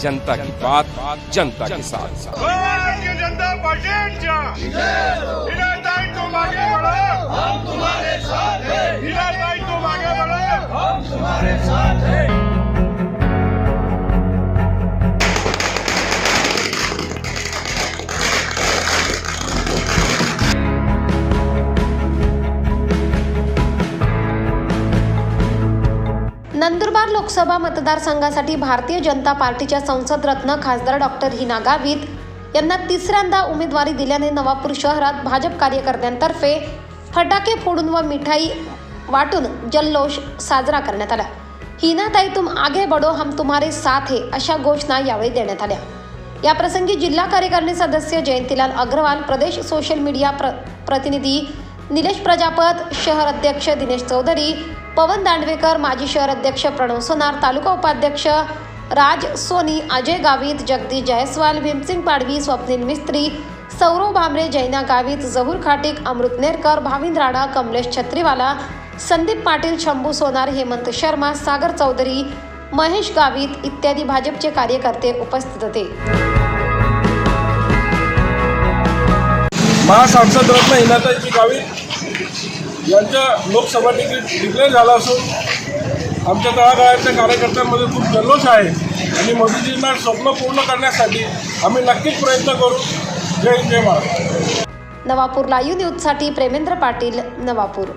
जनता की बात जनता के साथ। जनता हम तुम्हारे साथ हैं। नंदुरबार लोकसभा मतदारसंघासाठी भारतीय जनता पार्टीच्या संसद रत्न खासदार डॉक्टर हिना गावित यांना तिसऱ्यांदा उमेदवारी दिल्याने नवापूर शहरात भाजप कार्यकर्त्यांतर्फे फटाके फोडून व मिठाई वाटून जल्लोष साजरा करण्यात आला. हिनाताई तुम आगे बडो हम तुम्हारे साथ हे अशा घोषणा यावेळी देण्यात आल्या. या प्रसंगी जिल्हा कार्यकारिणी सदस्य जयंतीलाल अग्रवाल प्रदेश सोशल मीडिया प्र प्रतिनिधी निलेश प्रजापत शहर अध्यक्ष दिनेश चौधरी पवन दांडवेकर माजी शहर अध्यक्ष प्रणव सोनार तालुका उपाध्यक्ष राज सोनी अजय गावित जगदीश जयस्वाल भीमसिंग पाडवी स्वप्नील मिस्त्री सौरव भामरे जैना गावित जहूर खाटिक अमृत नेरकर भाविंद राणा कमलेश छत्रीवाला संदीप पाटील शंभू सोनार हेमंत शर्मा सागर चौधरी महेश गावित इत्यादी भाजपचे कार्यकर्ते उपस्थित होते. महासांसद रत्न हिनाताईजी गावित यांच्या लोकसभा तिकीट डिक्लेअर झालं असून आमच्या तळागाळाच्या कार्यकर्त्यांमध्ये खूप जल्लोष आहे. आणि मोदीजींना स्वप्न पूर्ण करण्यासाठी आम्ही नक्कीच प्रयत्न करू. जय जय महाराज नवापूर लाईव्ह न्यूजसाठी प्रेमेंद्र पाटील नवापूर.